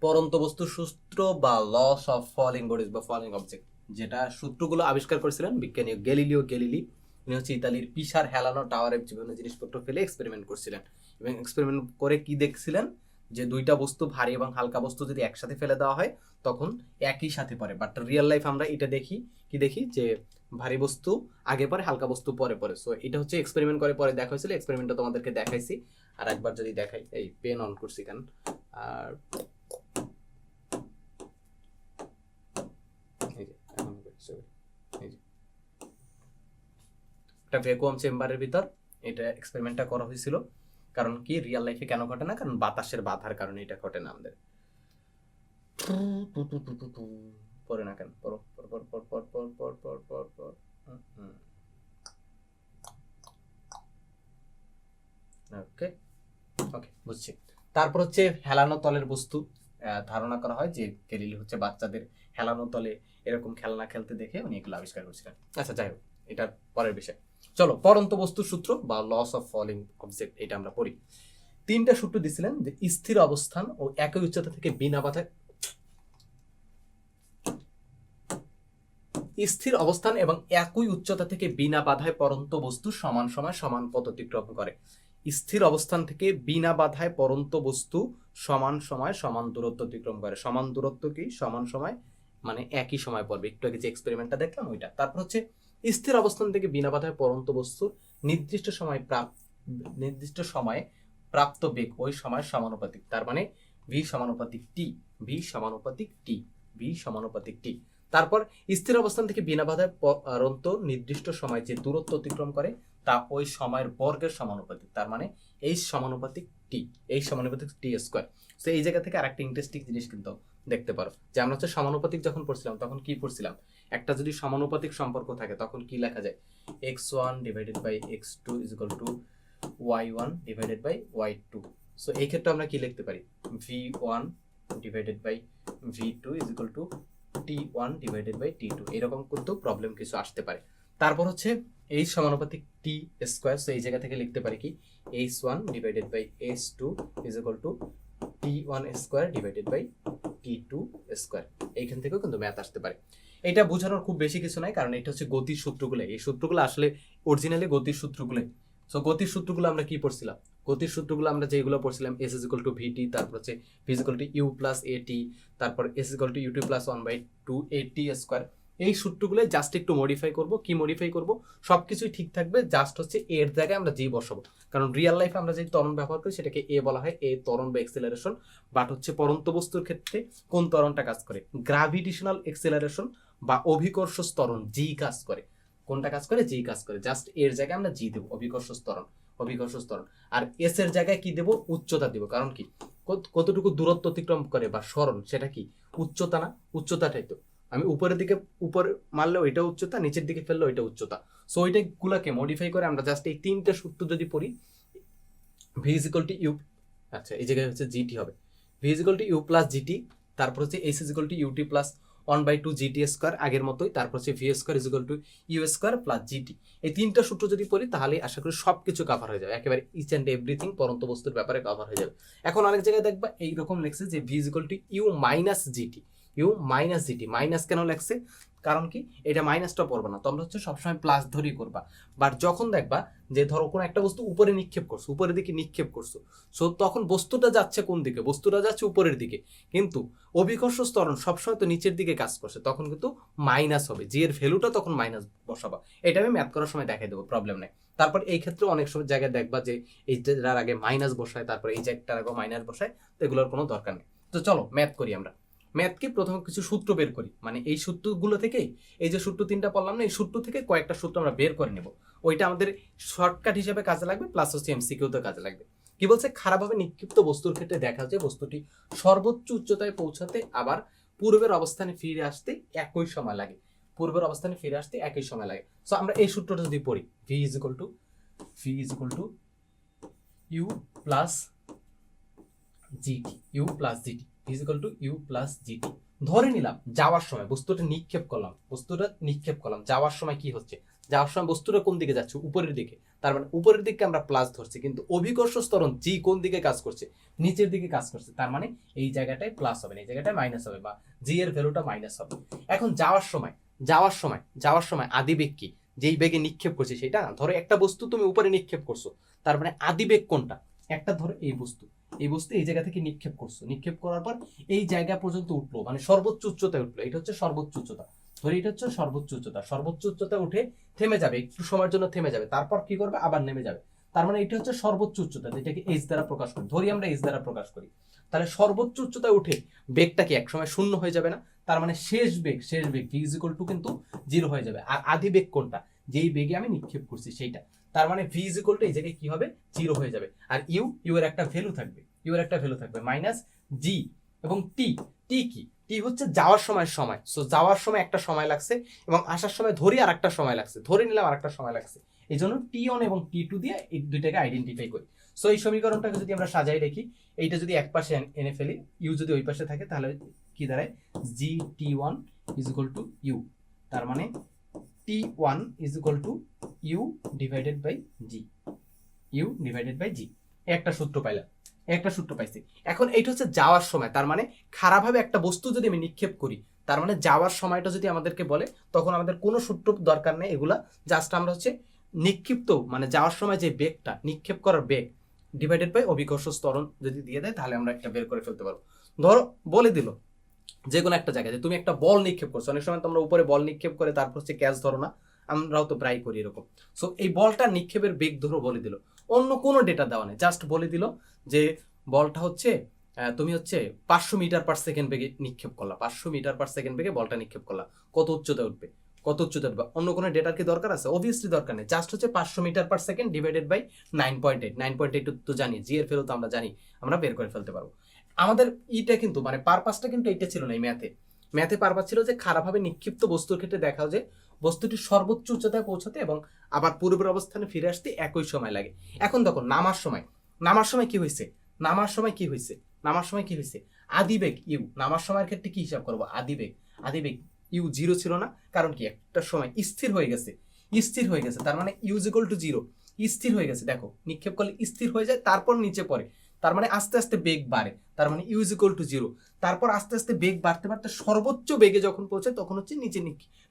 পরন্ত বস্তু সূত্র বা লস অফ ফলিং বডিজ বা ফলিং অবজেক্ট যেটা সূত্রগুলো আবিষ্কার করেছিলেন বিজ্ঞানী গ্যালিলিও গ্যালিলি। উনি হচ্ছে ইতালির পিসার হেলানো টাওয়ারে বিভিন্ন জিনিসপত্র ফেলে এক্সপেরিমেন্ট করছিলেন। এবং এক্সপেরিমেন্ট করে কি দেখছিলেন? যে দুইটা বস্তু ভারী এবং হালকা বস্তু যদি একসাথে ফেলে দেওয়া হয়, তখন একই সাথে পড়ে। বাট রিয়েল লাইফ আমরা এটা দেখি, কি দেখি? যে ভারী বস্তু আগে পরে হালকা বস্তু পরে পরে সো এটা হচ্ছে এক্সপেরিমেন্ট করে পরে দেখা হয়েছিল। এক্সপেরিমেন্টটা তোমাদেরকে দেখাইছি। আর একবার যদি দেখাই, এই পেন অন করছি কেন? আর এই যে এখন করছি, এই যে একটা ভ্যাকুয়াম চেম্বারের ভিতর এটা এক্সপেরিমেন্টটা করা হয়েছিল। কারণ কি? রিয়েল লাইফে কেন ঘটে না? কারণ বাতাসের বাধার কারণে এটা ঘটে না আমাদের। পরে না কেন? ওকে ওকে বুঝছি। তারপর হচ্ছে হেলানো তলের বস্তু। ধারণা করা হয় যে কেলিলি হচ্ছে বাচ্চাদের হেলানো তলে এরকম খেলনা খেলতে দেখে উনি এগুলো আবিষ্কার করেছিলেন। আচ্ছা যাই হোক এটা পরের বিষয়। চলো, পরন্ত বস্তু সূত্র বা লস অফ ফলিং অবজেক্ট এটা আমরা পড়ি। তিনটা সূত্র দিছিলেন যে স্থির অবস্থান ও একই উচ্চতা থেকে বিনা বাধায় স্থির অবস্থান এবং একই উচ্চতা থেকে বিনা বাধায় পরন্ত বস্তু সমান সময় সমান পথ অতিক্রম করে। স্থির অবস্থান থেকে বিনা বাধায় পরন্ত বস্তু সমান সময় সমান দূরত্ব অতিক্রম করে। সমান দূরত্ব কি? সমান সময় মানে একই সময় পড়বে। একটু আগে যে এক্সপেরিমেন্টটা দেখলাম, ওইটা। তারপর হচ্ছে স্থির অবস্থান থেকে বিনা বাধায় পরন্ত বস্তু নির্দিষ্ট সময় প্রাপ্ত নির্দিষ্ট সময়ে প্রাপ্ত বেগ ওই সময় সমানুপাতিক। তার মানে ভি সমানুপাতিক টি ভি সমানুপাতিক টি ভি সমানুপাতিক টি তারপর স্থির অবস্থান থেকে বিনা বাধায় পরন্ত নির্দিষ্ট সময় যে দূরত্ব অতিক্রম করে, তা ওই সময়ের বর্গের সমানুপাতিক। তার মানে এই সমানুপাতিক টি এই সমানুপাতিক টি স্কোয়ার তো এই জায়গা থেকে আরেকটা ইন্টারেস্টিং জিনিস কিন্তু দেখতে পারো। যে আমরা হচ্ছে সমানুপাতিক যখন পড়ছিলাম, তখন কি পড়ছিলাম? একটা যদি সমানুপাতিক সম্পর্ক থাকে, তখন কি লেখা যায়? X one divided by x two is equal to y one divided by y two so এই ক্ষেত্রে আমরা কি লিখতে পারি? V one divided by v two is equal to t one divided by t two এরকম কিন্তু problem কিছু আসতে পারে। তারপর হচ্ছে এইচ সমানুপাতিক টি স্কোয়ার সো এই জায়গা থেকে লিখতে পারি কি? H one divided by h two is equal to t one square divided by t two square এইখান থেকেও কিন্তু ম্যাথ আসতে পারে। এটা বোঝানোর খুব বেশি কিছু নাই, কারণ এটা হচ্ছে গতির সূত্রগুলো। এই সূত্রগুলো আসলে অরিজিনালি গতির সূত্রগুলো সো গতির সূত্রগুলো আমরা কি পড়ছিলাম? গতির সূত্রগুলো আমরা যেগুলো পড়ছিলাম S is equal to v t তারপর হচ্ছে v is equal to u plus a t তারপর s is equal to u t plus one by two a t square এই সূত্রগুলো জাস্ট একটু মডিফাই করব। কি মডিফাই করব? সব কিছুই ঠিক থাকবে জাস্ট হচ্ছে এর জায়গায় আমরা জি বসাবো। কারণ রিয়েল লাইফে আমরা যে ত্বরণ ব্যবহার করি, সেটাকে এ বলা হয় এ ত্বরণ বা এক্সেলারেশন বাট হচ্ছে পরন্ত বস্তুর ক্ষেত্রে কোন ত্বরণটা কাজ করে? গ্রাভিটেশনাল এক্সেলারেশন বা অভিকর্ষ স্তরণ জি কাজ করে। কোনটা কাজ করে? জি কাজ করে। জাস্ট এর জায়গায় আমরা জি দেবো, অভিকর্ষ স্তরণ অভিকর্ষ স্তরণ। আর এস এর জায়গায় কি দেবো? উচ্চতা দেবো। কারণ কি? কতটুকু দূরত্ব অতিক্রম করে বা স্মরণ সেটা কি? উচ্চতা না? উচ্চতাটাই তো। আমি উপরের দিকে, উপরে মারলে ওইটা উচ্চতা, নিচের দিকে ফেললে ওইটা উচ্চতা। সো ওইটা গুলাকে মডিফাই করে আমরা জাস্ট এই তিনটা সূত্র যদি পড়ি ভি ইজিক্যাল টু ইউ আচ্ছা এই জায়গায় হচ্ছে জিটি হবে। V is equal to u plus g t তারপর হচ্ছে s is equal to u t plus one by two g t square আগের মতোই, তারপর হচ্ছে v square is equal to u square plus g t এই তিনটা সূত্র যদি পড়ি, তাহলে আশা করি সব কিছু কাভার হয়ে যাবে। একেবারে ইচ অ্যান্ড এভরিথিং পরন্ত বস্তুর ব্যাপারে কভার হয়ে যাবে। এখন অনেক জায়গায় দেখবা, এইরকম লেখছে যে v is equal to u minus g t u minus g t minus কেন লেখছে? কারণ কি? এটা মাইনাসটা পড়বে না। তোমরা হচ্ছে সবসময় প্লাস ধরেই করবা। বাট যখন দেখবা যে ধরো কোনো একটা বস্তু উপরে নিক্ষেপ করছ, উপরের দিকে নিক্ষেপ করছ সো তখন বস্তুটা যাচ্ছে কোন দিকে? বস্তুটা যাচ্ছে উপরের দিকে। কিন্তু অভিকর্ষ স্তরণ সবসময় তো নিচের দিকে কাজ করছে, তখন কিন্তু মাইনাস হবে। জি এর ভ্যালুটা তখন মাইনাস বসাবা। এটা আমি ম্যাথ করার সময় দেখাই দেবো প্রবলেম নেই। তারপর এই ক্ষেত্রে অনেক সময় জায়গায় দেখবা যে এইটার আগে মাইনাস বসায়, তারপর এই জায়গাটার আগে মাইনাস বসায়, তো এগুলোর কোনো দরকার নেই। তো চলো ম্যাথ করি আমরা। ম্যাথকে প্রথমে কিছু সূত্র বের করি। মানে এই সূত্রগুলো থেকেই, এই যে সূত্র তিনটা পড়লাম না, এই সূত্র থেকে কয়েকটা সূত্র আমরা বের করে নেব। ওইটা আমাদের শর্টকাট হিসেবে কাজে লাগবে প্লাস হচ্ছে এমসিকিউতে কাজে লাগবে। কি বলছে? খারাপভাবে নিক্ষিপ্ত বস্তুর ক্ষেত্রে দেখা যায় বস্তুটি সর্বোচ্চ উচ্চতায় পৌঁছাতে আবার পূর্বের অবস্থানে ফিরে আসতে একই সময় লাগে। পূর্বের অবস্থানে ফিরে আসতে একই সময় লাগে। সো আমরা এই সূত্রটা যদি পড়ি v is equal to v is equal to u plus g t u plus g t is to u plus g t ধরে নিলাম, যাওয়ার সময় বস্তুটা নিক্ষেপ করলাম, বস্তুটা নিক্ষেপ করলাম, যাওয়ার সময় কি হচ্ছে? যাওয়ার সময় বস্তুটা কোন দিকে যাচ্ছে? উপরের দিকে। তার মানে উপরের দিকে আমরা প্লাস ধরছি, কিন্তু অভিকর্ষ স্তরণ জি কোন দিকে কাজ করছে? নিচের দিকে কাজ করছে, তার মানে এই জায়গাটায় প্লাস হবে না, এই জায়গাটায় মাইনাস হবে বা জি এর ভ্যালুটা মাইনাস হবে। এখন যাওয়ার সময় যাওয়ার সময় যাওয়ার সময় আদিবেগ কি? যেই বেগে নিক্ষেপ করছে সেটা ধরো একটা বস্তু তুমি উপরে নিক্ষেপ করছ, তার মানে আদিবেগ কোনটা? একটা ধরো এই বস্তু। এই বস্তু এই জায়গা থেকে নিক্ষেপ করছ। নিক্ষেপ করার পর এই জায়গা পর্যন্ত উঠল মানে সর্বোচ্চ উচ্চতায় উঠল। এটা হচ্ছে সর্বোচ্চ উচ্চতা। ধরে এটা হচ্ছে সর্বোচ্চ উচ্চতা। সর্বোচ্চ উচ্চতা উঠে থেমে যাবে, একটু সময়ের জন্য থেমে যাবে। তারপর কি করবে? আবার নেমে যাবে। তার মানে এটা হচ্ছে সর্বোচ্চ উচ্চতা, যেটাকে এইচ দ্বারা প্রকাশ করি। ধরি আমরা এইচ দ্বারা প্রকাশ করি। তাহলে সর্বোচ্চ উচ্চতায় উঠে বেগটা কি একসময় শূন্য হয়ে যাবে না? তার মানে শেষ বেগ শেষ বেগ ভি ইজিক্যাল টু কিন্তু জিরো হয়ে যাবে। আর আদি বেগ কোনটা? যেই বেগে আমি নিক্ষেপ করছি সেইটা। তার মানে ভি ইজিক্যাল টু এই জায়গায় কি হবে? জিরো হয়ে যাবে। আর ইউ ইউ এর একটা ভ্যালু থাকবে। ইউ এর একটা ভ্যালু থাকবে। মাইনাস জি এবং টি টি কি? টি হচ্ছে যাওয়ার সময় সময়। সো যাওয়ার সময় একটা সময় লাগছে এবং আসার সময় ধরি আর একটা সময় লাগছে। ধরে নিলাম আর একটা সময় লাগছে। এই জন্য টি ওয়ান এবং টি টু দিয়ে এই দুইটাকে আইডেন্টিফাই করি। সো এই সমীকরণটাকে যদি আমরা সাজাই রেখি এইটা যদি এক পাশে এনে ফেলি ইউ যদি ওই পাশে থাকে, তাহলে কি দাঁড়ায়? G t one is equal to u তার মানে t one is equal to u divided by g u divided by g একটা সূত্র পাইলাম। একটা সূত্র পাইছি। এখন এইটা হচ্ছে যাওয়ার সময়। তার মানে খারাপভাবে একটা বস্তু যদি আমি নিক্ষেপ করি, তার মানে যাওয়ার সময়টা যদি আমাদেরকে বলে, তখন আমাদের কোনো সূত্র দরকার নেই এগুলা। জাস্ট আমরা হচ্ছে নিক্ষিপ্ত মানে যাওয়ার সময় যে বেগটা, নিক্ষেপ করার বেগ ডিভাইডেড বাই অভিকর্ষ স্তরণ যদি দিয়ে দেয়, তাহলে আমরা একটা বের করে ফেলতে পারব। ধরো, বলে দিল যে কোনো একটা জায়গায়, যে তুমি একটা বল নিক্ষেপ করছ। অনেক সময় তোমরা উপরে বল নিক্ষেপ করে তারপর হচ্ছে ক্যাচ ধরো না। আমরাও তো প্রায় করি এরকম। সো এই বলটা নিক্ষেপের বেগ ধরো বলে দিল। অন্য কোনো ডেটা দেওয়া নেই। জাস্ট বলে দিল যে বলটা হচ্ছে তুমি হচ্ছে পাঁচশো মিটার পার সেকেন্ড বেগে নিক্ষেপ করলা। পাঁচশো মিটার পার সেকেন্ড বেগে বলটা নিক্ষেপ করলা। কত উচ্চতা উঠবে? কত উচ্চতা উঠবে? অন্য কোনো ডেটার কি দরকার আছে? অবভিয়াসলি দরকার নেই। জাস্ট হচ্ছে পাঁচশো meter per second divided by nine point eight nine point eight তো জানি। জি ফেরত আমরা জানি। আমরা বের করে ফেলতে পারব। আমাদের ইটা কিন্তু মানে পারপাসটা কিন্তু এইটা ছিল না এই ম্যাথে ম্যাথে পারপাস ছিল যে খারাপভাবে নিক্ষিপ্ত বস্তুর ক্ষেত্রে দেখাও যে বস্তুটি সর্বোচ্চ উচ্চতায় পৌঁছাতে এবং আবার পূর্বের অবস্থানে ফিরে আসতে একই সময় লাগে। এখন দেখো, নামার সময়। নামার সময় কি হয়েছে? নামার সময় কি হয়েছে? নামার সময় কি হয়েছে? আদিবেগ, ইউ। নামার সময়ের ক্ষেত্রে কি হিসাব করব? আদিবেগ। আদিবেগ, ইউ জিরো ছিল না। কারণ কি? একটা সময় স্থির হয়ে গেছে। স্থির হয়ে গেছে। তার মানে ইউজ ইকুয়াল টু জিরো। স্থির হয়ে গেছে। দেখো, নিক্ষেপ করলে স্থির হয়ে যায়, তারপর নিচে পড়ে। তার মানে আস্তে আস্তে বেগ বাড়ে, তার মানে ইউজ ইকুয়াল টু জিরো তারপর আস্তে আস্তে বেগ বাড়তে বাড়তে সর্বোচ্চ বেগে যখন পৌঁছে তখন হচ্ছে নিচে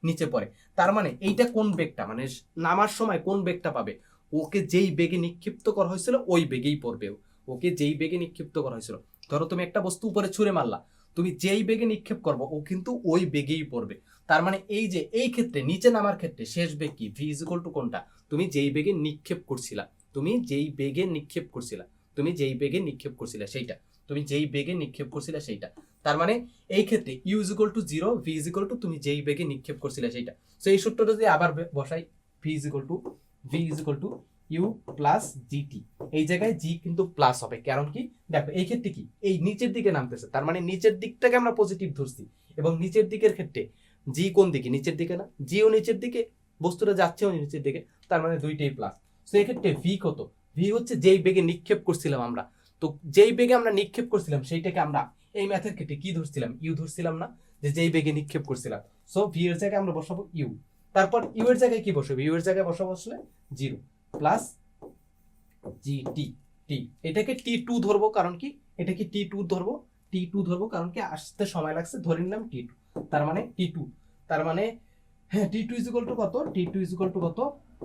নিচে পড়ে। তার মানে এইটা কোন বেগটা? মানে নামার সময় কোন বেগটা পাবে? ওকে যেই বেগে নিক্ষিপ্ত করা হয়েছিল ওই বেগেই পড়বে ওকে যেই বেগে নিক্ষিপ্ত করা হয়েছিল। ধরো তুমি একটা বস্তু উপরে ছুঁড়ে মারলা, তুমি যেই বেগে নিক্ষেপ করব ও কিন্তু ওই বেগেই পড়বে। তার মানে এই যে এই ক্ষেত্রে, নিচে নামার ক্ষেত্রে শেষ বেগ কি? ভি ইজিকল টু কোনটা? তুমি যেই বেগে নিক্ষেপ করছিলা, তুমি যেই বেগে নিক্ষেপ করছিলা তুমি যেই বেগে নিক্ষেপ করছিলে সেইটা। তুমি যেই বেগে নিক্ষেপ করছিলে সেইটা। তার মানে এই ক্ষেত্রে u is equal to zero v is equal to তুমি যেই বেগে নিক্ষেপ করছিলে সেইটা। সো এই সূত্রটা যদি আবার বসাই v is equal to v is equal to u plus g t এই জায়গায় জি কিন্তু প্লাস হবে। কারণ কি? দেখো, এই ক্ষেত্রে কি? এই নিচের দিকে নামতেছে। তার মানে নিচের দিকটাকে আমরা পজিটিভ ধরছি। এবং নিচের দিকের ক্ষেত্রে জি কোন দিকে? নিচের দিকে না। জিও নিচের দিকে, বস্তুটা যাচ্ছেও নিচের দিকে। তার মানে দুইটাই প্লাস তো এক্ষেত্রে ভি কত? ভি হচ্ছে যেই বেগে নিক্ষেপ করছিলাম আমরা। তো যেই বেগে আমরা নিক্ষেপ করছিলাম, সেইটাকে আমরা এই ম্যাথের ক্ষেত্রে কি ধরছিলাম? ইউ ধরছিলাম না, যে যেই বেগে নিক্ষেপ করছিলাম। সো ভি এর জায়গায় আমরা বসাবো ইউ। তারপর ইউ এর জায়গায় কি বসাবো? ইউ এর জায়গায় বসাবো আসলে জিরো প্লাস জি টি টি এটাকে টি টু ধরবো, কারণ কি? এটাকে টি টু ধরবো। টি টু ধরবো, কারণ কি? আসতে সময় লাগছে, ধরে নিলাম টি টু তার মানে টি টু তার মানে হ্যাঁ t two is equal to কত? T two is equal to কত?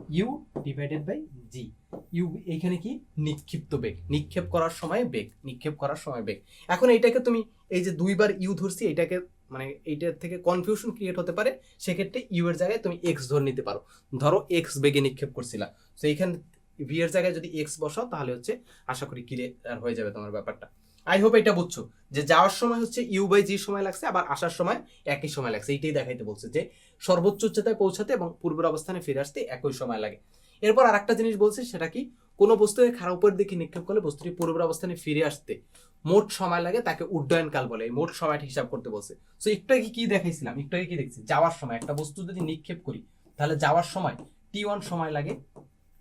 U divided by g u এখানে কি? নিক্ষিপ্ত বেগ। নিক্ষেপ করার সময় বেগ। নিক্ষেপ করার সময় বেগ। এখন এইটাকে তুমি এই যে দুইবার ইউ ধরছি এটাকে মানে এইটার থেকে কনফিউশন ক্রিয়েট হতে পারে। সেক্ষেত্রে ইউ এর জায়গায় তুমি এক্স ধরে নিতে পারো। ধরো এক্স বেগে নিক্ষেপ করছিলা। তো এইখানে ভি এর জায়গায় যদি এক্স বসাও, তাহলে হচ্ছে আশা করি ক্লিয়ার হয়ে যাবে তোমার ব্যাপারটা। আই হোপ এটা বুঝছ, যে যাওয়ার সময় হচ্ছে ইউ বাই জি সময় লাগছে, আবার আসার সময় একই সময় লাগছে। এইটাই দেখাইতে বলছে যে সর্বোচ্চ উচ্চতায় পৌঁছাতে এবং পূর্বের অবস্থানে ফিরে আসতে একই সময় লাগে। এরপর আর একটা জিনিস বলছে, সেটা কি? কোনো বস্তুকে খারাপ উপরের দিকে নিক্ষেপ করলে বস্তুটি পূর্বের অবস্থানে ফিরে আসতে মোট সময় লাগে তাকে উড্ডয়ন কাল বলে মোট সময়টা হিসাব করতে বলছে। সো একটু আগে কি দেখাইছিলাম? একটু আগে কি দেখছি? যাওয়ার সময়, একটা বস্তু যদি নিক্ষেপ করি, তাহলে যাওয়ার সময় টি ওয়ান সময় লাগে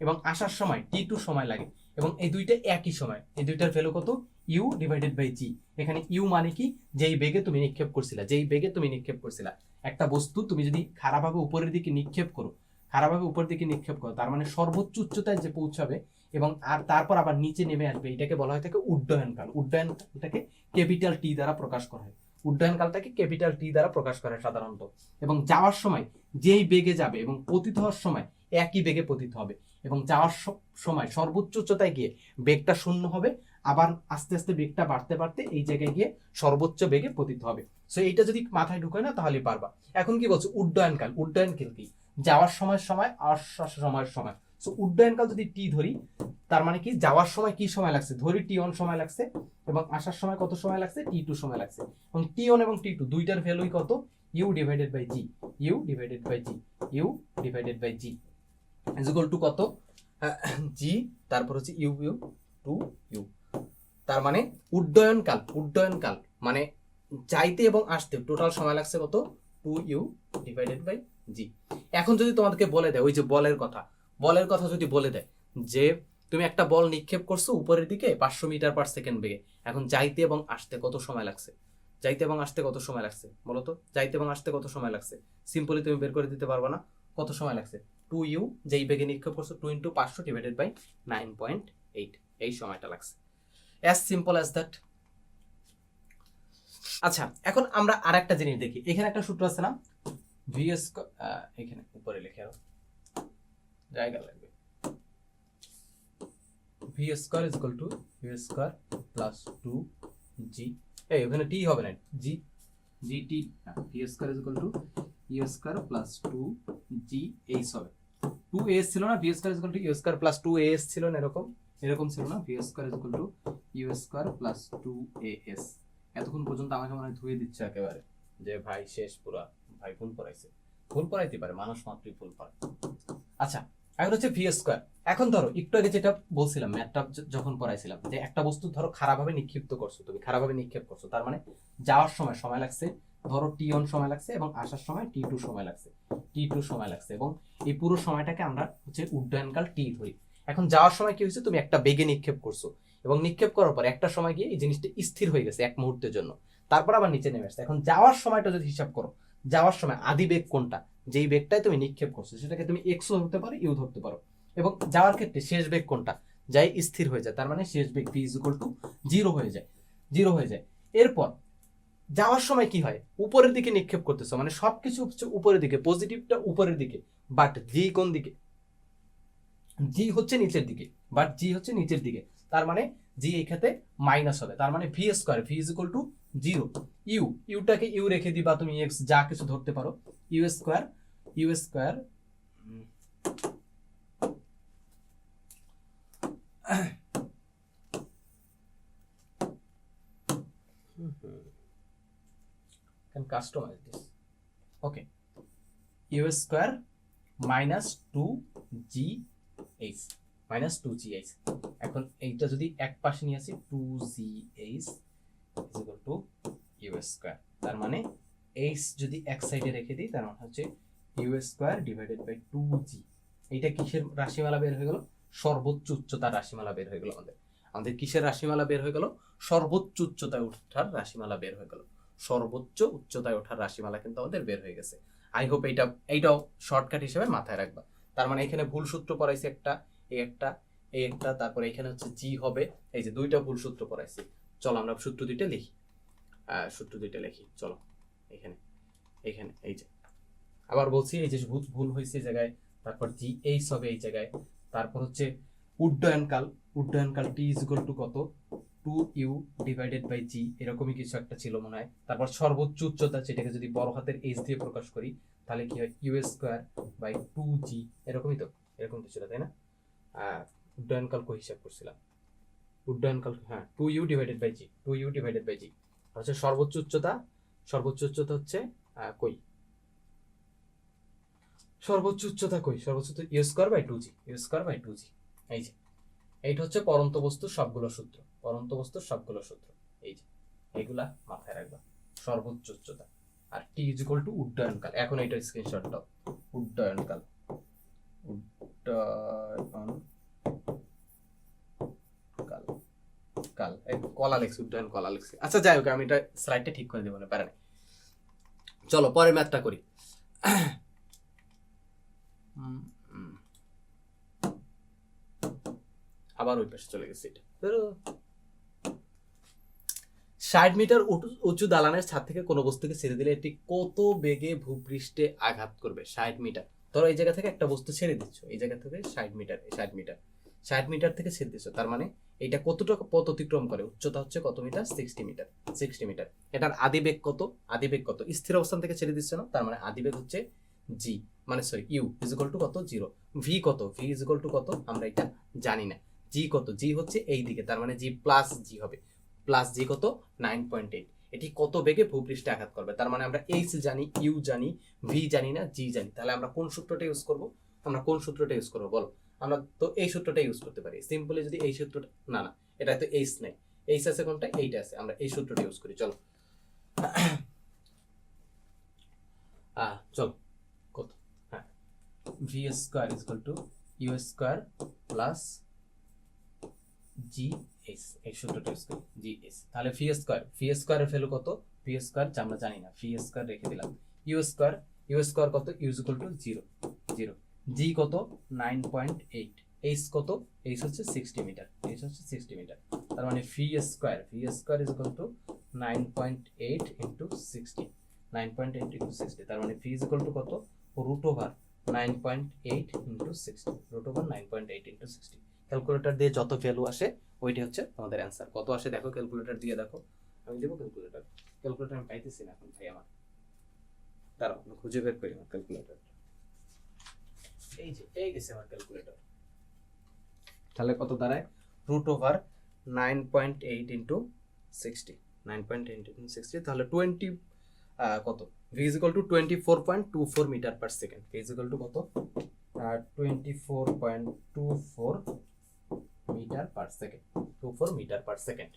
এবং আসার সময় টি টু সময় লাগে এবং এই দুইটা একই সময়। এই দুইটার ভ্যালু কত? ইউ ডিভাইডেড বাই জি এখানে ইউ মানে কি? যেই বেগে তুমি নিক্ষেপ করছিলা, যেই বেগে তুমি নিক্ষেপ করছিলা। একটা বস্তু তুমি যদি খারাপভাবে উপরের দিকে নিক্ষেপ করো, খারাপভাবে উপরের দিকে নিক্ষেপ করো, তার মানে সর্বোচ্চ উচ্চতায় যে পৌঁছাবে এবং আর তারপর আবার নিচে নেমে আসবে, এটাকে বলা হয় থাকে উড্ডয়নকাল উড্ডয়নটাকে ক্যাপিটাল টি দ্বারা প্রকাশ করা হয়। উড্ডয়নকালটাকে ক্যাপিটাল টি দ্বারা প্রকাশ করা হয় সাধারণত। এবং যাওয়ার সময় যেই বেগে যাবে এবং পতিত হওয়ার সময় একই বেগে পতিত হবে। এবং যাওয়ার সময় সর্বোচ্চ উচ্চতায় গিয়ে বেগটা শূন্য হবে আবার আস্তে আস্তে বেগটা বাড়তে বাড়তে এই জায়গায় গিয়ে সর্বোচ্চ বেগে পতিত হবে। সো এইটা যদি মাথায় ঢুকায় না তাহলে পারবা। এখন কি বলছো? উড্ডয়নকাল। উড্ডয়নকাল কি? যাওয়ার সময় সময় আসার সময়ের সময়। সো উড্ডয়নকাল যদি টি ধরি, তার মানে কি? যাওয়ার সময় কি সময় লাগছে? ধরি টি ওয়ান সময় লাগছে এবং আসার সময় কত সময় লাগছে? টি টু সময় লাগছে। এবং টি ওয়ান এবং টি টু দুইটার ভ্যালুই কত? U divided by g u divided by g u divided by g is to কত? জি তারপর হচ্ছে ইউ ইউ টু ইউ তার মানে উড্ডয়নকাল উড্ডয়নকাল মানে যাইতে এবং আসতে টোটাল সময় লাগছে কত? Two u divided by g এখন যদি তোমাদেরকে বলে দেয়, ওই যে বলের কথা বলের কথা যদি বলে দেয় যে তুমি একটা বল নিক্ষেপ করছ উপরের দিকে পাঁচশো মিটার পার সেকেন্ড বেগে, এখন যাইতে এবং আসতে কত সময় লাগছে? যাইতে এবং আসতে কত সময় লাগছে? বলো তো, যাইতে এবং আসতে কত সময় লাগছে? সিম্পলি তুমি বের করে দিতে পারবে না, কত সময় লাগছে? টু ইউ যেই বেগে নিক্ষেপ করছ টু ইন্টু পাঁচশো divided by nine point eight এই সময়টা লাগছে। অ্যাজ সিম্পল অ্যাজ দ্যাট আচ্ছা এখন আমরা আর একটা জিনিস দেখি। এখানে একটা সূত্র আছে না? ভিএস এখানে উপরে লিখে আরও। জায়গা লাগবে। V square is equal to v square plus two g এই, ওখানে টি হবে না। G g t v square is equal to u square plus two g h হবে টু এস ছিল না? V square is to u square plus two s ছিল না, এরকম? এরকম ছিল না? V square is equal to u square plus two a s এতক্ষণ পর্যন্ত আমাকে মনে ধুয়ে দিচ্ছে একেবারে। যে ভাই শেষ পুরা। ভাই ভুল পড়াইছে। ভুল পড়াইতে পারে, মানুষ মাত্রই ভুল পড়ে আচ্ছা এখন হচ্ছে ভি স্কোয়ার এখন ধরো, একটু আগে যেটা বলছিলাম ম্যাথটা যখন পড়াইছিলাম, যে একটা বস্তু ধরো খারাপভাবে নিক্ষিপ্ত করছ, তুমি খারাপভাবে নিক্ষেপ করছ, তার মানে যাওয়ার সময় সময় লাগছে, ধরো টি ওয়ান সময় লাগছে এবং আসার সময় টি টু সময় লাগছে। টি টু সময় লাগছে এবং এই পুরো সময়টাকে আমরা হচ্ছে উড্ডয়নকাল টি ধরি। এখন যাওয়ার সময় কি হয়েছে? তুমি একটা বেগে নিক্ষেপ করছ। এবং নিক্ষেপ করার পর একটা সময় গিয়ে এই জিনিসটা স্থির হয়ে গেছে এক মুহূর্তের জন্য। তারপর আবার নিচে নেমে আসছে। এখন যাওয়ার সময়টা যদি হিসাব করো, যাওয়ার সময় আদি বেগ কোনটা? যেই বেগটাই তুমি নিক্ষেপ করছ, সেটাকে তুমি এক্সও ধরতে পারো ইউ ধরতে পারো। এবং যাওয়ার ক্ষেত্রে শেষ বেগ কোনটা? যাই স্থির হয়ে যায়, তার মানে শেষ বেগ v is equal to zero হয়ে যায়। জিরো হয়ে যায়। এরপর যাওয়ার সময় কি হয়? উপরের দিকে নিক্ষেপ করতেছো মানে সবকিছু হচ্ছে উপরের দিকে পজিটিভটা উপরের দিকে বাট জি কোন দিকে জি হচ্ছে নিচের দিকে বাট জি হচ্ছে নিচের দিকে। তার মানে জি এই ক্ষেত্রে মাইনাস হবে, তার মানে v square v is equal to zero u ইউটাকে you রেখে দিবা তুমি এক্স যা কিছু ধরতে পারো। U square u square can customize this okay u square minus 2 h, minus 2 g h. এখন এইটা যদি এক পাশে নিয়ে আসি 2 g h is equal to u square. তার মানে h যদি এক সাইডে রেখে দিই, তার মানে হচ্ছে u square divided by 2g এইটা কিসের রাশিমালা বের হয়ে গেল? সর্বোচ্চ উচ্চতার রাশিমালা বের হয়ে গেল আমাদের। আমাদের কিসের রাশিমালা বের হয়ে গেল? সর্বোচ্চ উচ্চতায় ওঠার রাশিমালা বের হয়ে গেল। সর্বোচ্চ উচ্চতায় ওঠার রাশিমালা কিন্তু আমাদের বের হয়ে গেছে। আই হোপ এইটা, এইটাও শর্টকাট হিসেবে মাথায় রাখবা। তার মানে এখানে ভুল সূত্র পড়াইছি একটা এই একটা এই একটা, তারপরে এখানে হচ্ছে জি হবে, এই যে দুইটা ভুল সূত্র পড়াইছি। চলো আমরা সূত্র দুইটা লিখি। সূত্র দুইটা লিখি, চলো, এখানে এখানে, এই যে। আবার বলছি, এই যে ভুল ভুল হয়েছে জায়গায়, তারপর জি এইচ হবে এই জায়গায়, তারপর হচ্ছে উড্ডয়নকাল উড্ডয়নকাল টি ইজ ইকুয়াল টু কত? Two u divided by g, এরকমই কিছু একটা ছিল মনে হয়। তারপর সর্বোচ্চ উচ্চতা যেটাকে যদি বড় হাতের এইচ দিয়ে প্রকাশ করি তাহলে কি হয়? U square by two g এরকমই তো এরকম তো ছিল তাই না? আহ, উড্ডয়নকাল কো হিসাব করছিলাম। উড্ডয়ন উড্ডয়নকাল হ্যাঁ two u divided by g two u divided by g হচ্ছে সর্বোচ্চ উচ্চতা সর্বোচ্চ উচ্চতা হচ্ছে কই? সর্বোচ্চ উচ্চতা কই? সর্বোচ্চ u square by two g u square by two g এই যে এইটা হচ্ছে পরন্ত বস্তুর সবগুলো সূত্র পরন্ত বস্তুর সবগুলো সূত্র। এই যে এগুলা মাথায় রাখবা সর্বোচ্চ উচ্চতা। আর টি ইজ ইকুয়াল টু উড্ডয়নকাল। এখন এটা স্ক্রিনশট দাও। উড্ডয়নকাল। উড্ডয়ন কাল। কাল কলা লিখছি উড্ডয়ন কলা লিখছি আচ্ছা যাই হোক, আমি এটা স্লাইডটা ঠিক করে দেবো না, পারে চলো, পরের ম্যাথটা করি। আবার ওই পাশে চলে গেছে এটা। ষাট মিটার উঁচু- দালানের ছাদ থেকে কোনো বস্তুকে ছেড়ে দিলে এটি কত বেগে ভূপৃষ্ঠে আঘাত করবে? ষাট মিটার। ধরো এই জায়গা থেকে একটা বস্তু ছেড়ে দিচ্ছ, এই জায়গা থেকে ষাট মিটার ষাট মিটার। ষাট মিটার থেকে ছেড়ে দিচ্ছ, তার মানে এটা কতটা পথ অতিক্রম করে? উচ্চতা হচ্ছে কত meter? Sixty meter sixty meter. এটার আদিবেগ কত? আদিবেগ কত? স্থির অবস্থান থেকে ছেড়ে দিচ্ছে না? তার মানে আদিবেগ হচ্ছে জি মানে sorry u is equal to কত? জিরো ভি কত? ভি ইজিক্যাল টু কত? আমরা এটা জানি না। জি কত? জি হচ্ছে এই দিকে, তার মানে জি প্লাস জি হবে। প্লাস জি কত? নাইন পয়েন্ট এইট এটি কত বেগে ভূপৃষ্ঠে আঘাত করবে? তার মানে আমরা এইচ জানি ইউ জানি ভি জানি না জি জানি। তাহলে আমরা কোন সূত্রটা ইউজ করব? আমরা কোন সূত্রটা ইউজ করব? বলো। আমরা তো এই সূত্রটা ইউজ করতে পারি। সিম্পলি যদি এই সূত্রটা না না, এটা তো এইচ নেই। এইচ আছে কোনটা? এইটা আছে। আমরা এই সূত্রটা ইউজ করি। চলো। চলো। কত? হ্যাঁ। V square is to u square plus g s এই সূত্রটা করি জি এস তাহলে ফি স্কোয়ার ফি স্কোয়ারের ভ্যালু কত? ফি স্কোয়ার আমরা জানি না। ফি স্কোয়ার রেখে দিলাম। ইউ স্কোয়ার ইউ স্কোয়ার কত? U is equal to zero zero g কত? নাইন পয়েন্ট এইট এইচ কত? এইচ হচ্ছে সিক্সটি মিটার এইচ হচ্ছে সিক্সটি মিটার তার মানে v square v square is equal to nine point eight into sixty nine point eight into sixty তার মানে ফি is equal to কত? Root over nine point eight into sixty root over nine point eight into sixty calculator দিয়ে যত value আসে ওইটি হচ্ছে তোমাদের answer কত আসে দেখো ক্যালকুলেটর দিয়ে দেখো। আমি দেবো ক্যালকুলেটর ক্যালকুলেটর আমি পাইতেছি না এখন ভাই আমার। দাঁড়াও, আমি খুঁজে বের করি আমার ক্যালকুলেটর এই যে, এই গেছে আমার ক্যালকুলেটর তাহলে কত দাঁড়ায়? Root over nine point eight into sixty nine point eight into sixty তাহলে টোয়েন্টি কত? V is equal to twenty four point two four meter per second v is equal to কত? Twenty four point two four meter per second, two four meter per second.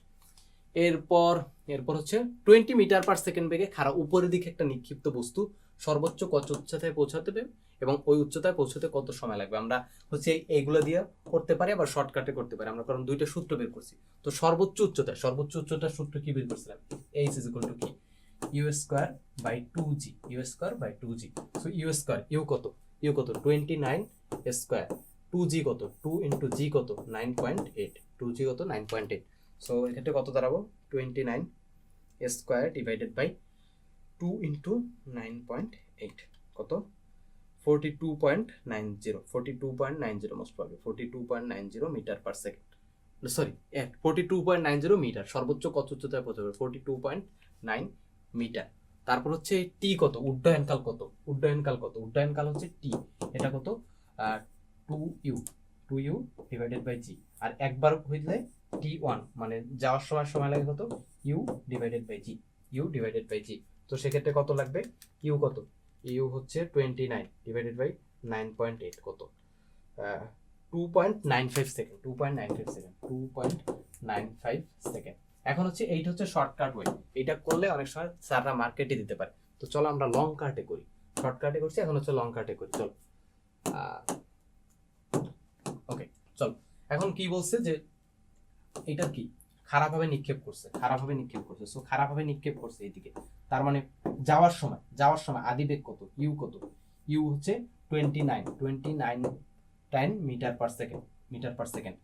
এরপর এরপর হচ্ছে twenty metre per second বেগে খারাপ উপরের দিকে একটা নিক্ষিপ্ত বস্তু সর্বোচ্চ কত উচ্চতায় পৌঁছাতে হবে এবং ওই উচ্চতায় পৌঁছতে কত সময় লাগবে? আমরা হচ্ছে এইগুলো দিয়ে করতে পারি, আবার শর্টকাটে করতে পারি। আমরা কারণ দুইটা সূত্র বের করছি। তো সর্বোচ্চ উচ্চতা সর্বোচ্চ উচ্চতার সূত্র কি বের করছিলাম? এইচ ইজ ইকুয়াল টু কি? U square by two g u square by two g so u square u কত? ইউ কত? Twenty nine square two g কত? টু ইন্টু জি কত? Nine point eight two g কত? Nine point eight so এক্ষেত্রে কত দাঁড়াবো? Twenty nine square divided by two into nine point eight কত? Forty two point nine zero forty two point nine zero most probably forty two point nine zero meter per second sorry forty two point nine zero meter সর্বোচ্চ কত উচ্চতায় পৌঁছাবে? Forty two point nine meter তারপর হচ্ছে টি কত? উড্ডয়নকাল কত? উড্ডয়নকাল কত? উড্ডয়নকাল হচ্ছে টি এটা কত? Two u two u divided by g আর একবার হইলে টি ওয়ান মানে যাওয়ার সময় সময় লাগে কত? U divided by g u divided by g তো সেক্ষেত্রে কত লাগবে? ইউ কত? ইউ হচ্ছে twenty nine divided by nine point eight কত? Two point nine five second two point nine five second two point nine five second এখন হচ্ছে এইটা হচ্ছে শর্টকাট ওয়ে এটা করলে অনেক সময় স্যাররা মার্কেটে দিতে পারে। তো চলো আমরা লং কাটে করি। শর্টকাটে করছি, এখন হচ্ছে লং কাটে করি। চলো। চলো, এখন কি বলছে যে এটা কি? খারাপভাবে নিক্ষেপ করছে, খারাপভাবে নিক্ষেপ করছে। সো খারাপভাবে নিক্ষেপ করছে এইদিকে। তার মানে যাওয়ার সময় যাওয়ার সময় আদিবেগ কত? ইউ কত? ইউ হচ্ছে twenty nine twenty nine nine meter per second meter per second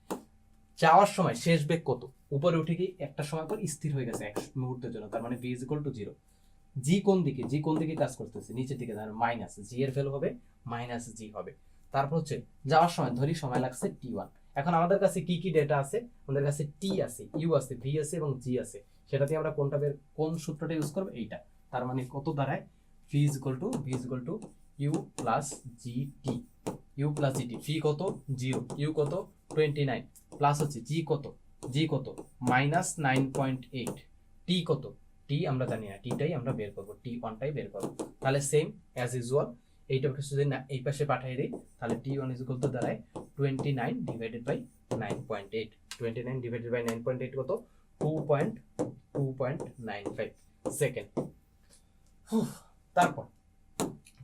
যাওয়ার সময় শেষ বেগ কত? উপরে উঠে গিয়ে একটা সময় পর স্থির হয়ে গেছে এক মুহূর্তের জন্য, তার মানে ভি টু জিরো জি কোন দিকে? জি কোন দিকে কাজ করতেছে? নিচের দিকে, তার মাইনাস জি এর ভ্যালু হবে মাইনাস জি হবে। তারপর হচ্ছে যাওয়ার সময় ধরি সময় লাগছে টি ওয়ান এখন আমাদের কাছে কি কি ডেটা আছে? আমাদের কাছে টি আছে ইউ আছে ভি আছে এবং জি আছে। সেটা দিয়ে আমরা কোনটা বের কোন সূত্রটা ইউজ করব? এইটা। তার মানে কত দাঁড়ায়? V is equal to v is equal to u plus g t u plus g t v কত? জিরো ইউ কত? টোয়েন্টি নাইন প্লাস হচ্ছে জি কত? জি কত? Minus nine point eight t কত? টি আমরা জানি না। টিটাই আমরা বের করব। টি ওয়ানটাই বের করব। তাহলে সেম অ্যাজ ইউজুয়াল এইটাকে যদি না এই পাশে পাঠিয়ে দিই, তাহলে টি ওয়ান ইজ ইকুয়াল দাঁড়ায় twenty nine divided by nine point eight twenty nine divided by nine point eight কত two point two point nine five second তারপর।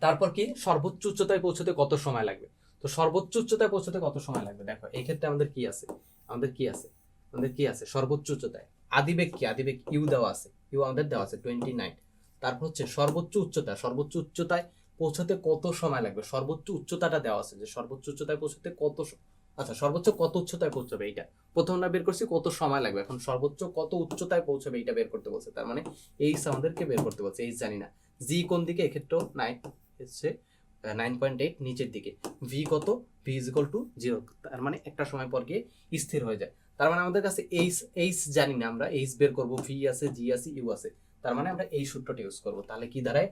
তারপর কি? সর্বোচ্চ উচ্চতায় পৌঁছতে কত সময় লাগবে? তো সর্বোচ্চ উচ্চতায় পৌঁছতে কত সময় লাগবে? দেখো, এই ক্ষেত্রে আমাদের কি আছে? আমাদের কি আছে? আমাদের কি আছে? সর্বোচ্চ উচ্চতায়। আদিবেগ কি? আদিবেগ ইউ দেওয়া আছে। ইউ আমাদের দেওয়া আছে টোয়েন্টি নাইন তারপর হচ্ছে সর্বোচ্চ উচ্চতা। সর্বোচ্চ উচ্চতায় পৌঁছাতে কত সময় লাগবে? সর্বোচ্চ উচ্চতাটা দেওয়া আছে যে সর্বোচ্চ উচ্চতায় পৌঁছাতে কত আচ্ছা সর্বোচ্চ কত উচ্চতায় পৌঁছাবে এইটা? প্রথম আমরা বের করছি কত সময় লাগবে? এখন সর্বোচ্চ কত উচ্চতায় পৌঁছাবে এইটা বের করতে বলছে। তার মানে এইচ আমাদেরকে বের করতে বলছে এইচ জানি না। জি কোন দিকে? এক্ষেত্রেও নাইন হচ্ছে নাইন পয়েন্ট এইট নিচের দিকে। ভি কত? V is equal to zero তার মানে একটা সময় পর গিয়ে স্থির হয়ে যায়। তার মানে আমাদের কাছে এইচ এইচ জানি না আমরা। এইচ বের করব ভি আছে জি আছে ইউ আছে। তার মানে আমরা এই সূত্রটা ইউজ করব। তাহলে কি দাঁড়ায়?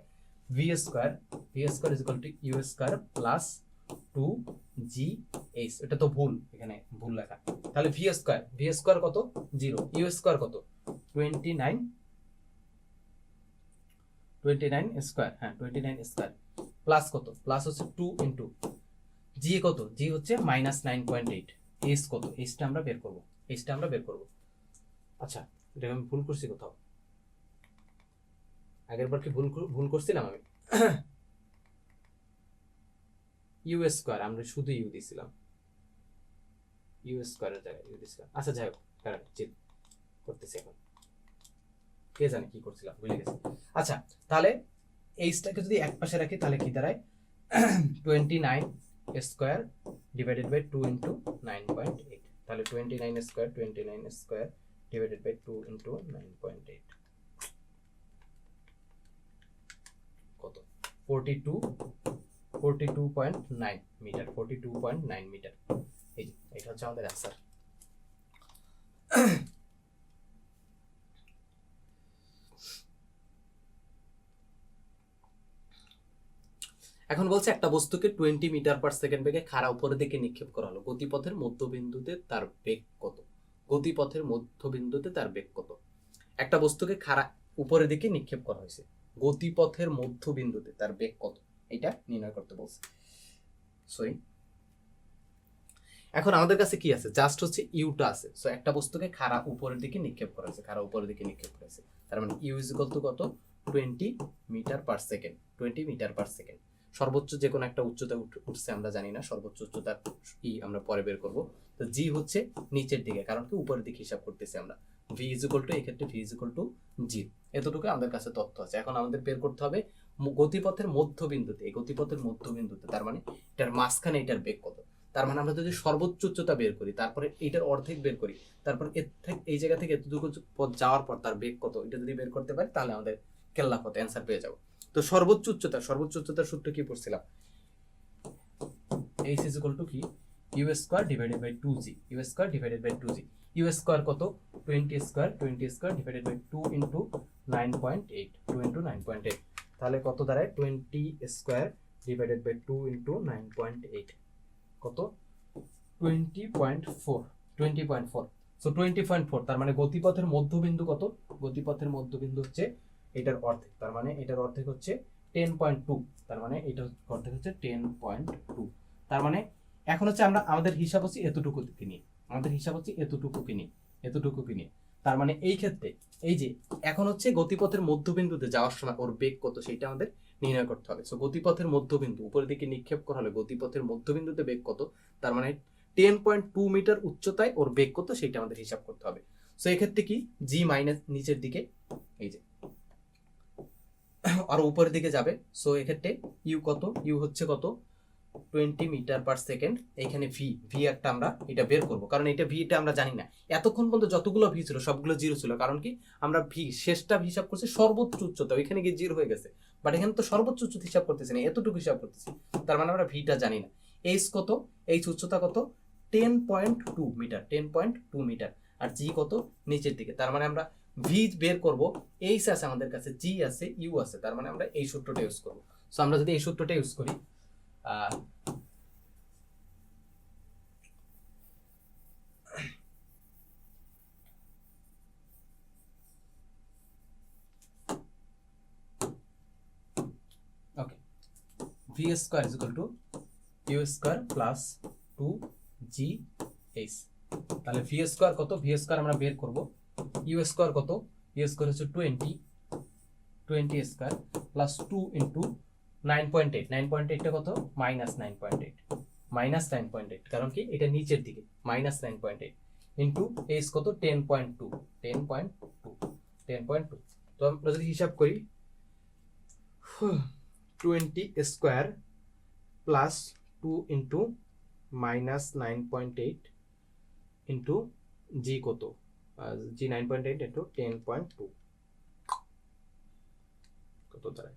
V square v square is equal to u square plus two h এটা তো ভুল এখানে, ভুল লেখা। তাহলে ভি স্কোয়ার ভি স্কোয়ার কত? জিরো ইউ স্কোয়ার কত? Twenty nine twenty nine square হ্যাঁ টোয়েন্টি নাইন স্কোয়ার প্লাস কত? প্লাস হচ্ছে টু ইন্টু জি কত? জি হচ্ছে minus nine point eight h কত? এইচটা আমরা বের করব। এইচটা আমরা বের করব। আচ্ছা এটা আমি ভুল করছি কোথাও। আগের বার কি ভুল ভুল করছিলাম আমি? ইউ স্কোয়ার আমরা শুধু ইউ দিছিলাম। ইউ স্কোয়ারের জায়গায় ইউ দিছিলাম। আচ্ছা যাই হোক দাঁড়ান, চিল করতেছি এখন। কে জানে কি করছিলাম ভুলে গেছি। আচ্ছা তাহলে এইচটাকে যদি এক পাশে রাখি তাহলে কি দাঁড়ায়? Twenty nine square divided by two into nine point eight তাহলে twenty nine square twenty nine square divided by two into nine point eight কত forty two forty two point nine meter forty two point nine meter এই এটা হচ্ছে আমাদের answer এখন বলছে একটা বস্তুকে টোয়েন্টি মিটার পার সেকেন্ড বেগে খাড়া উপরের দিকে নিক্ষেপ করা হলো গতিপথের মধ্যবিন্দুতে তার বেগ কত? গতিপথের মধ্যবিন্দুতে তার বেগ কত? একটা বস্তুকে খাড়া উপরের দিকে নিক্ষেপ করা হয়েছে। গতিপথের মধ্যবিন্দুতে তার বেগ কত? এটা নির্ণয় করতে বলছে। সরি এখন আমাদের কাছে কি আছে? জাস্ট হচ্ছে ইউটা আছে। সো একটা বস্তুকে খাড়া উপরের দিকে নিক্ষেপ করা হয়েছে খাড়া উপরের দিকে নিক্ষেপ করা হয়েছে তার মানে ইউ ইজ টু কত? Twenty metre per second twenty metre per second সর্বোচ্চ যে কোনো একটা উচ্চতা উঠছে, আমরা জানি না। সর্বোচ্চ উচ্চতার ই আমরা পরে বের করব। তো জি হচ্ছে নিচের দিকে, কারণ কি উপরের দিকে হিসাব করতেছি আমরা। ভি ইজ ইকুয়াল টু এক্ষেত্রে v is equal to g এতটুকু আমাদের কাছে তথ্য আছে। এখন আমাদের বের করতে হবে গতিপথের মধ্যবিন্দুতে। এই গতিপথের মধ্যবিন্দুতে তার মানে এটার মাঝখানে এটার বেগ কত? তার মানে আমরা যদি সর্বোচ্চ উচ্চতা বের করি, তারপরে এইটার অর্ধেক বের করি, তারপর এর থেকে এই জায়গা থেকে এতটুকু পথ যাওয়ার পর তার বেগ কত? এটা যদি বের করতে পারি, তাহলে আমাদের কেল্লা পথে অ্যান্সার পেয়ে যাব। তো সর্বোচ্চ উচ্চতা, সর্বোচ্চ উচ্চতার সূত্র কি পড়ছিলাম? এইচ ইজ ইকুয়াল টু কি? U square divided by two g u square divided by two g u square কত? Twenty square twenty square divided by two into nine point eight two into nine point eight তাহলে কত দাঁড়ায়? Twenty square divided by two into nine point eight কত? Twenty point four twenty point four so twenty point four তার মানে গতিপথের মধ্যবিন্দু কত? গতিপথের মধ্যবিন্দু হচ্ছে এটার অর্ধেক। তার মানে এটার অর্ধেক হচ্ছে টেন পয়েন্ট টু তার মানে এটার অর্ধেক হচ্ছে টেন পয়েন্ট টু তার মানে এখন হচ্ছে আমরা আমাদের হিসাব হচ্ছে এতটুকু নিয়ে আমাদের হিসাব হচ্ছে এতটুকুকে নিয়ে এতটুকুকে নিয়ে। তার মানে এই ক্ষেত্রে এই যে এখন হচ্ছে গতিপথের মধ্যবিন্দুতে যাওয়ার সময় ওর বেগ কত সেটা আমাদের নির্ণয় করতে হবে। সো গতিপথের মধ্যবিন্দু, উপরের দিকে নিক্ষেপ করা হলে গতিপথের মধ্যবিন্দুতে বেগ কত? তার মানে টেন পয়েন্ট টু মিটার উচ্চতায় ওর বেগ কত সেটা আমাদের হিসাব করতে হবে। সো এক্ষেত্রে কি? জি মাইনাস নিচের দিকে, এই যে। আর উপরের দিকে যাবে। সো এক্ষেত্রে ইউ কত? ইউ হচ্ছে কত? টোয়েন্টি মিটার পার সেকেন্ড এখানে ভি ভি একটা আমরা এটা বের করব। কারণ এটা ভিটা আমরা জানি না। এতক্ষণ পর্যন্ত যতগুলো ভি ছিল, সবগুলো জিরো ছিল। কারণ কি? আমরা ভি শেষটা হিসাব করছি সর্বোচ্চ উচ্চতা। ওইখানে গিয়ে জিরো হয়ে গেছে। বাট এখানে তো সর্বোচ্চ উচ্চতা হিসাব করতেছি না, এতটুকু হিসাব করতেছি। তার মানে আমরা ভিটা জানি না। এইচ কত? এইচ উচ্চতা কত? Ten point two metre ten point two metre আর জি কত? নিচের দিকে। তার মানে আমরা ভি বের করব। এইচ আছে আমাদের কাছে জি আছে ইউ আছে। তার মানে আমরা এই সূত্রটা ইউজ করব। সো আমরা যদি এই সূত্রটা ইউজ করি v square is equal to u square plus two g h তাহলে ভি স্কোয়ার কত? ভি স্কোয়ার আমরা বের করব। ইউ স্কোয়ার কত? ইউ স্কোয়ার হচ্ছে twenty twenty square plus two into nine point eight nine point এইটটা কত? Minus nine point eight minus nine point eight কারণ কি? এটা নিচের দিকে। Minus nine point eight into h কত? Ten point two ten point two ten point two তো আমরা যদি হিসাব করি twenty square plus two into minus nine point eight into g কত? G nine point eight into ten point two কত দাঁড়ায়?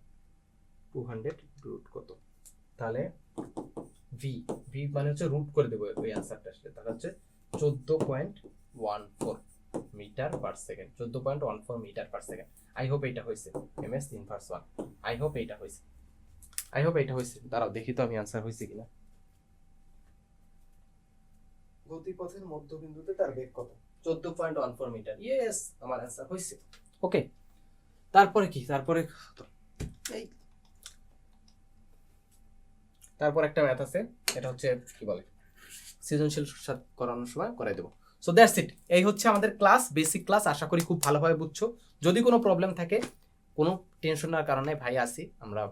Two hundred root কত? তাহলে ভি ভি মানে হচ্ছে রুট করে দেবো ওই অ্যান্সারটা আসলে। তাহলে হচ্ছে চোদ্দ point one four metre per second চোদ্দ point one four metre per second I hope এইটা হয়েছে। M s inverse one I hope এইটা হয়েছে। আই হোপ এইটা হয়েছে। দাঁড়াও দেখি তো আমি আনসার হয়েছে কিনা। গতিপথের মধ্যবিন্দুতে তার বেগ কত? চোদ্দ point one four metre yes আমার অ্যান্সার হয়েছে। ওকে তারপরে কি? তারপরে এই তারপর একটা ম্যাথ আছে, এটা হচ্ছে কি বলে? সৃজনশীল করানোর সময় করাই দেবো। সো দ্যাটস ইট এই হচ্ছে আমাদের ক্লাস বেসিক ক্লাস আশা করি খুব ভালোভাবে বুঝছ। যদি কোনো প্রবলেম থাকে, কোনো টেনশন নেওয়ার কারণে ভাই আসি, আমরা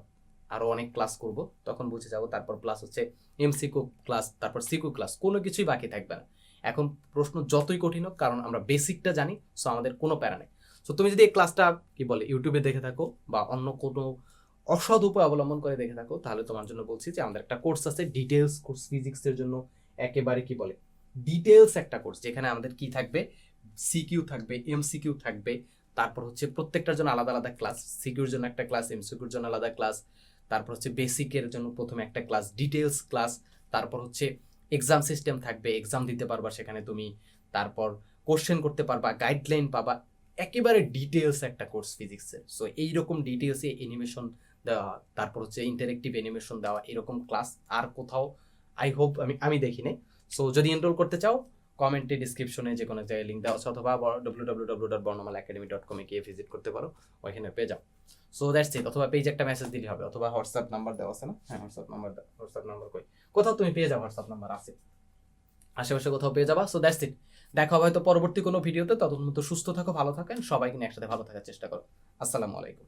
আরও অনেক ক্লাস করব, তখন বুঝে যাব। তারপর প্লাস হচ্ছে এমসিকিউ ক্লাস তারপর সিকিউ ক্লাস কোনো কিছুই বাকি থাকবে না। এখন প্রশ্ন যতই কঠিন হোক, কারণ আমরা বেসিকটা জানি সো আমাদের কোনো প্যারা নেই। সো তুমি যদি এই ক্লাসটা কি বলে ইউটিউবে দেখে থাকো বা অন্য কোনো অসৎ উপায় অবলম্বন করে দেখে থাকো, তাহলে তোমার জন্য বলছি যে আমাদের একটা কোর্স আছে ডিটেলস কোর্স ফিজিক্সের জন্য একেবারে কি বলে? ডিটেলস একটা কোর্স যেখানে আমাদের কি থাকবে? সিকিউ থাকবে এমসিকিউ থাকবে, তারপর হচ্ছে প্রত্যেকটার জন্য আলাদা আলাদা ক্লাস সিকিউর জন্য একটা ক্লাস এমসিকিউর জন্য আলাদা ক্লাস তারপর হচ্ছে বেসিকের জন্য প্রথমে একটা ক্লাস ডিটেলস ক্লাস তারপর হচ্ছে এক্সাম সিস্টেম থাকবে এক্সাম দিতে পারবা সেখানে তুমি, তারপর কোশ্চেন করতে পারবা গাইডলাইন পাবা, একেবারে ডিটেলস একটা কোর্স ফিজিক্সের সো এইরকম ডিটেলসে অ্যানিমেশন তারপর হচ্ছে ইন্টারেক্টিভ অ্যানিমেশন দেওয়া, এরকম ক্লাস আর কোথাও আই হোপ আমি আমি দেখি নাই সো যদি এনরোল করতে চাও কমেন্টে ডিসক্রিপশনে যে কোনো জায়গায় লিঙ্ক দেওয়া আছে, অথবা W W W dot Barnamala Academy dot কমে গিয়ে ভিজিট করতে পারো, ওইখানে পেয়ে যাও। সো দ্যাটস ইট অথবা পেজে একটা মেসেজ দিলে হবে, অথবা হোয়াটসঅ্যাপ নাম্বার দেওয়া আছে না? হ্যাঁ হোয়াটসঅ্যাপ নাম্বার হোয়াটসঅ্যাপ নাম্বার কই? কোথাও তুমি পেয়ে যাও হোয়াটসঅ্যাপ নাম্বার আছে। আশেপাশে কোথাও পেয়ে যাবা সো দ্যাটস ইট দেখা হবে হয়তো পরবর্তী কোনো ভিডিওতে ততক্ষণ সুস্থ থাকো, ভালো থাকেন সবাইকে নিয়ে একসাথে ভালো থাকার চেষ্টা করো। আসসালামু আলাইকুম।